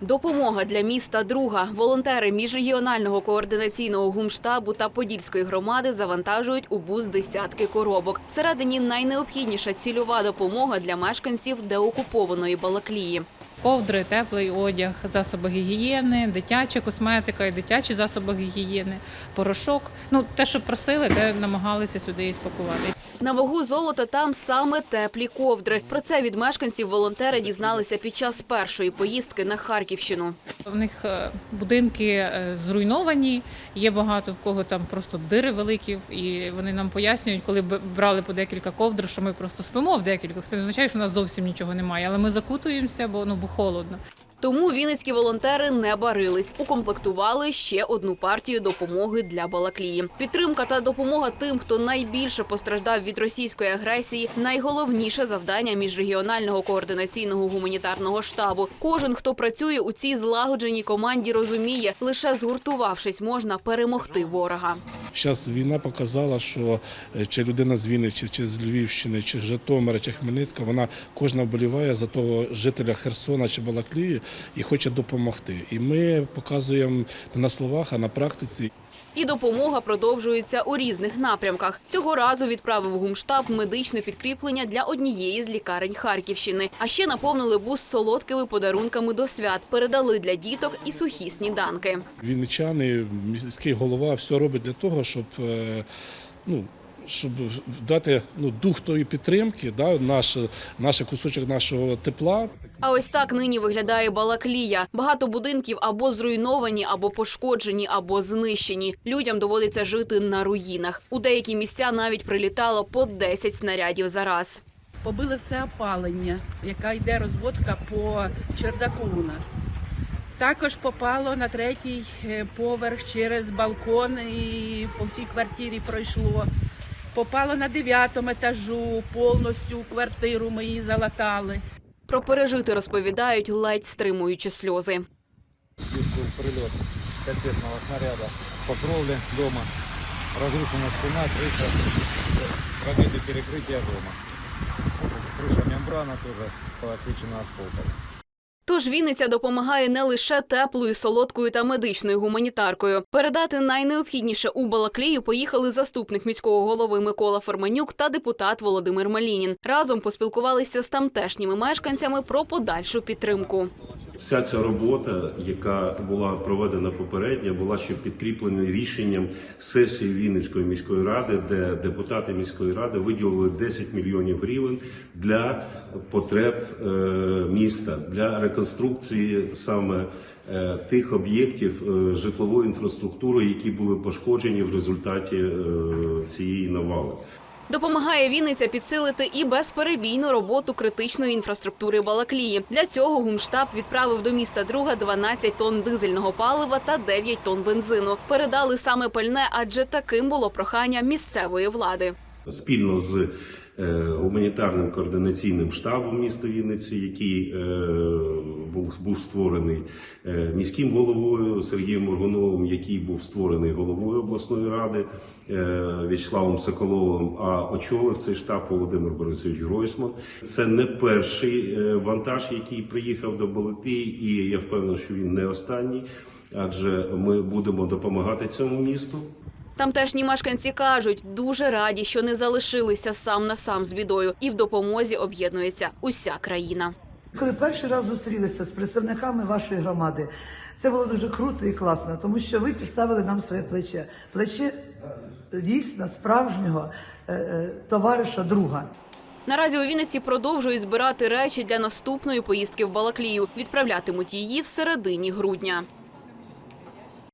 Допомога для міста друга. Волонтери міжрегіонального координаційного гумштабу та Подільської громади завантажують у бус десятки коробок. Всередині найнеобхідніша цільова допомога для мешканців деокупованої Балаклії. Ковдри, теплий одяг, засоби гігієни, дитяча косметика і дитячі засоби гігієни, порошок. Ну те, що просили, те намагалися сюди і спакувати. На вагу золота там саме теплі ковдри. Про це від мешканців волонтери дізналися під час першої поїздки на Харківщину. В них е, будинки е, зруйновані. Є багато в кого там просто дири великі, і вони нам пояснюють, коли брали по декілька ковдр, що ми просто спимо в декількох. Це не означає, що у нас зовсім нічого немає, але ми закутуємося, бо ну бо холодно. Тому вінницькі волонтери не барились, укомплектували ще одну партію допомоги для Балаклії. Підтримка та допомога тим, хто найбільше постраждав від російської агресії, найголовніше завдання міжрегіонального координаційного гуманітарного штабу. Кожен, хто працює у цій злагодженій команді, розуміє, лише згуртувавшись, можна перемогти ворога. Зараз війна показала, що е, чи людина з Вінни, чи, чи з Львівщини, чи Житомира, чи Хмельницька, вона кожна вболіває за того жителя Херсона чи Балаклії і хоче допомогти. І ми показуємо не на словах, а на практиці. І допомога продовжується у різних напрямках. Цього разу відправив гумштаб медичне підкріплення для однієї з лікарень Харківщини. А ще наповнили бус солодкими подарунками до свят. Передали для діток і сухі сніданки. Вінничани, міський голова все робить для того, щоб. е, Ну, щоб дати ну, дух тої підтримки, да, наш, наш кусочок нашого тепла, А ось так нині виглядає Балаклія. Багато будинків або зруйновані, або пошкоджені, або знищені. Людям доводиться жити на руїнах. У деякі місця навіть прилітало по 10 снарядів за раз. побили все опалення, яка йде розводка по чердаку у нас. Також попало на третій е, поверх через балкон і по всій квартирі пройшло Попало на дев'ятому етажу, повністю квартиру ми її залатали. Про пережити розповідають, ледь стримуючи сльози. Юрку прилет кассетного снаряда по кровле дома. Разрушена стена, крыша, пробиты перекрытия дома. Крыша мембрана тоже посечена осколками. Тож Вінниця допомагає не лише теплою, солодкою та медичною гуманітаркою. Передати найнеобхідніше у Балаклію поїхали заступник міського голови Микола Ферманюк та депутат Володимир Малінін. Разом поспілкувалися з тамтешніми мешканцями про подальшу підтримку. Вся ця робота, яка була проведена попередньо, була ще підкріплена рішенням сесії Вінницької міської ради, де депутати міської ради виділили 10 мільйонів гривень для потреб е, міста для реконструкції саме е, тих об'єктів е, житлової інфраструктури, які були пошкоджені в результаті цієї навали. Допомагає Вінниця підсилити і безперебійну роботу критичної інфраструктури Балаклії. Для цього гумштаб відправив до міста друга 12 тонн дизельного палива та 9 тонн бензину. Передали саме пальне, адже таким було прохання місцевої влади. Спільно з е, гуманітарним координаційним штабом міста Вінниці, який е, був, був створений е, міським головою Сергієм Моргуновим, який був створений головою обласної ради В'ячеславом Соколовим, а очолив цей штаб Володимир Борисович Гройсман. Це не перший вантаж, який приїхав до Балаклії, і я впевнений, що він не останній, адже ми будемо допомагати цьому місту. Тамтешні мешканці кажуть, дуже раді, що не залишилися сам на сам з бідою, і в допомозі об'єднується уся країна. Коли перший раз зустрілися з представниками вашої громади, це було дуже круто і класно, тому що ви підставили нам своє плече. Плече е, дійсно справжнього е, е, товариша, друга. Наразі у Вінниці продовжують збирати речі для наступної поїздки в Балаклію. Відправлятимуть її в середині грудня.